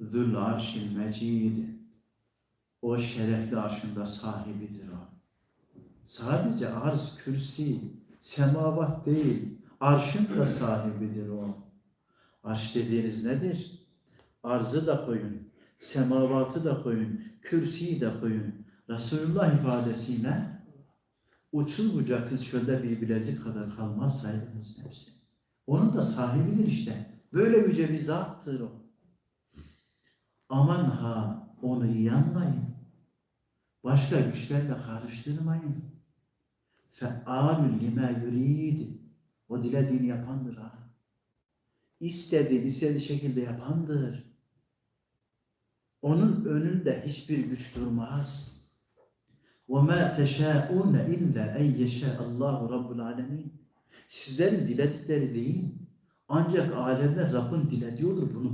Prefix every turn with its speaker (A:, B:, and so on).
A: Zül arşil mecid. O şerefli arşında sahibidir o. Sadece arz, kürsi, semavat değil, arşın da sahibidir o. Arş dediğiniz nedir? Arzı da koyun, semavatı da koyun, kürsiyi de koyun. Resulullah ifadesiyle uçsuz bucaksız şöyle bir bilezik kadar kalmaz saydınız nefsi. Onun da sahibidir işte. Böyle yüce bir zattır o. Aman ha onu iyi anlayın. Başka güçlerle karıştırmayın. Fealü lima yurid. O dilediğini yapandır ha. İstediği, istediği şekilde yapandır. Onun önünde hiçbir güç durmaz. وَمَا تَشَاءُونَ اِلَّا اَنْ يَشَاءَ اللّٰهُ رَبُّ الْعَالَمِينَ Sizlerin diledikleri değil, ancak alemler Rabbin dilediği olur bunu bil.